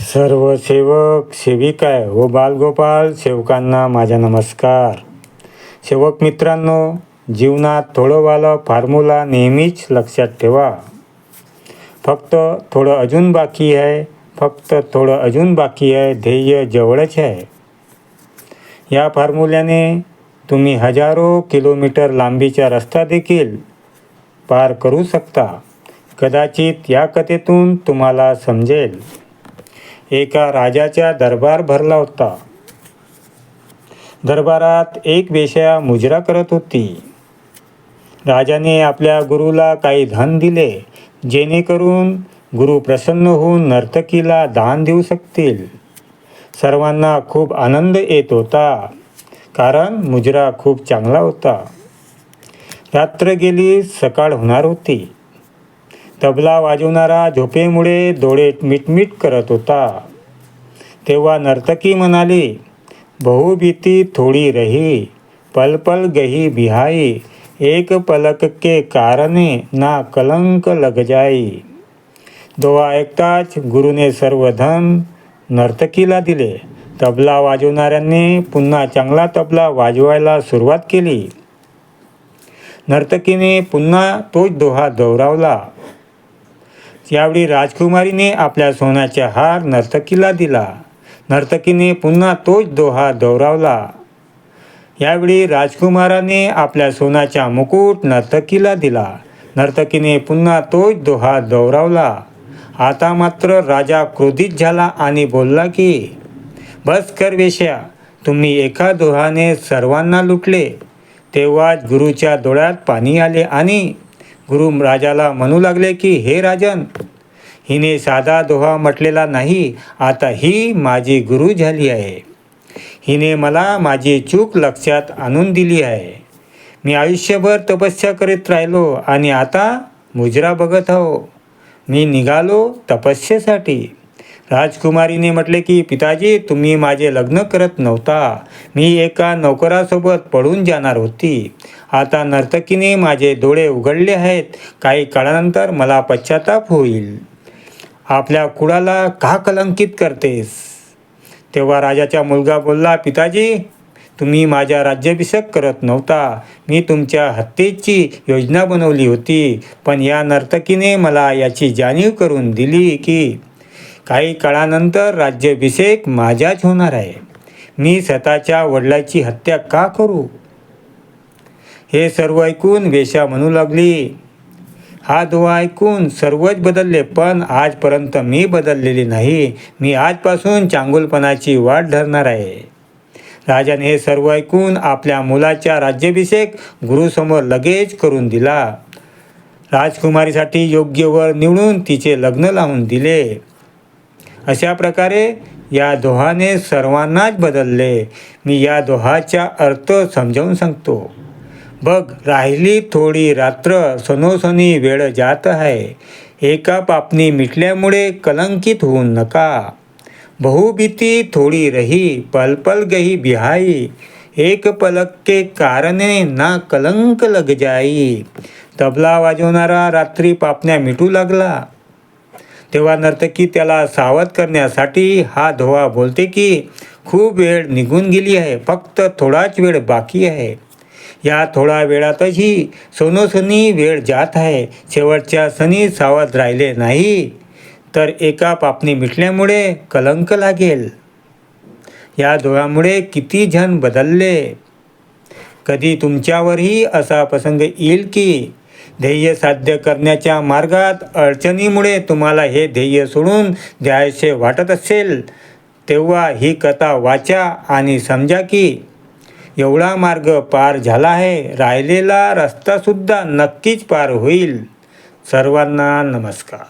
सर्व सेवक सेविका व हो बालगोपाल सेवकांना माझा नमस्कार. सेवक मित्रांनो जीवनात थोडंवालं फार्मुला फॉर्म्युला नेहमीच लक्षात ठेवा. फक्त थोडं अजून बाकी आहे. फक्त थोडं अजून बाकी आहे. ध्येय जवळच आहे. या फॉर्म्युल्याने तुम्ही हजारो किलोमीटर लांबीचा रस्ता देखील पार करू शकता. कदाचित या कथेतून तुम्हाला समजेल. एका राजाचा दरबार भरला होता. दरबारात एक वेश्या मुजरा करत होती. राजाने आपल्या गुरुला काही धन दिले जेणेकरून गुरु प्रसन्न होऊन नर्तकीला दान देऊ शकतील. सर्वांना खूप आनंद येत होता कारण मुजरा खूप चांगला होता. रात्र गेली सकाळ होणार होती. तबला वाजवणारा झोपेमुळे डोळे मिटमिट करत होता. तेव्हा नर्तकी म्हणाली बहुभीती थोडी रही पल पल गही बिहाई एक पलक के कारणे ना कलंक लग जाई. दोहा ऐकताच गुरुने सर्व धन नर्तकीला दिले. तबला वाजवणाऱ्यांनी पुन्हा चांगला तबला वाजवायला सुरुवात केली. नर्तकीने पुन्हा तोच दोहा दोहरावला. यावेळी राजकुमारीने आपल्या सोन्याचा हार नर्तकीला दिला. नर्तकीने पुन्हा तोच दोहा दोहरावला. यावेळी राजकुमाराने आपल्या सोन्याचा मुकुट नर्तकीला दिला. नर्तकीने पुन्हा तोच दोहा दोहरावला. आता मात्र राजा क्रोधित झाला आणि बोलला की बस कर वेश्या तुम्ही एका दोहाने सर्वांना लुटले. तेव्हाच गुरुच्या डोळ्यात पाणी आले आणि गुरु राजाला म्हणू लागले की हे राजन हिने साधा दोहा म्हटलेला नाही आता ही माझी गुरु झाली आहे. हिने मला माझी चूक लक्षात आणून दिली आहे. मी आयुष्यभर तपस्या करीत राहिलो आणि आता मुजरा बघत आहो मी निघालो तपस्येसाठी. राजकुमारीने म्हटले की पिताजी तुम्ही माझे लग्न करत नव्हता. मी एका नोकरासोबत पळून जाणार होती. आता नर्तकीने माझे डोळे उघडले आहेत. काही काळानंतर मला पश्चाताप होईल. आपल्या कुळाला का कलंकित करतेस? तेव्हा राजाचा मुलगा बोलला पिताजी तुम्ही माझ्या राज्याभिषेक करत नव्हता. मी तुमच्या हत्येची योजना बनवली होती. पण या नर्तकीने मला याची जाणीव करून दिली की काही काळानंतर राज्याभिषेक माझ्याच होणार आहे. मी स्वतःच्या वडिलाची हत्या का करू? हे सर्व ऐकून वेशा म्हणू लागली. हा दुवा ऐकून सर्वच बदलले पण आजपर्यंत मी बदललेली नाही. मी आजपासून चांगुलपणाची वाट धरणार आहे. राजाने हे सर्व ऐकून आपल्या मुलाचा राज्याभिषेक गुरुसमोर लगेच करून दिला. राजकुमारीसाठी योग्य वर निवडून तिचे लग्न लावून दिले. अशा प्रकारे या दोहाने सर्वांनाच बदलले. मी या दोहाचा अर्थ समजावून सांगतो. बघ राहिली थोडी रात्र सनोसनी वेळ जात आहे. एका पापणी मिटल्यामुळे कलंकित होऊ नका. बहुभीती थोडी रही पल पल गही बिहाई. एक पलक के कारणे ना कलंक लग जाई. तबला वाजवणारा रात्री पापण्या मिटू लागला. तेव्हा नर्तकी त्याला सावध करण्यासाठी हा धोवा बोलते की खूप वेळ निघून गेली आहे फक्त थोडाच वेळ बाकी आहे. या थोडा वेळातही सोनोसनी वेळ जात आहे. शेवटच्या सनी सावध राहिले नाही. तर एका पापणी मिटल्यामुळे कलंक लागेल. या दोघांमुळे किती जण बदलले? कधी तुमच्यावरही असा प्रसंग येईल की ध्येय साध्य करण्याच्या मार्गात अडचणीमुळे तुम्हाला हे ध्येय सोडून द्यायचे वाटत असेल तेव्हा ही कथा वाचा आणि समजा की एवढा मार्ग पार झाला आहे राहिलेला रस्तासुद्धा नक्कीच पार होईल. सर्वांना नमस्कार.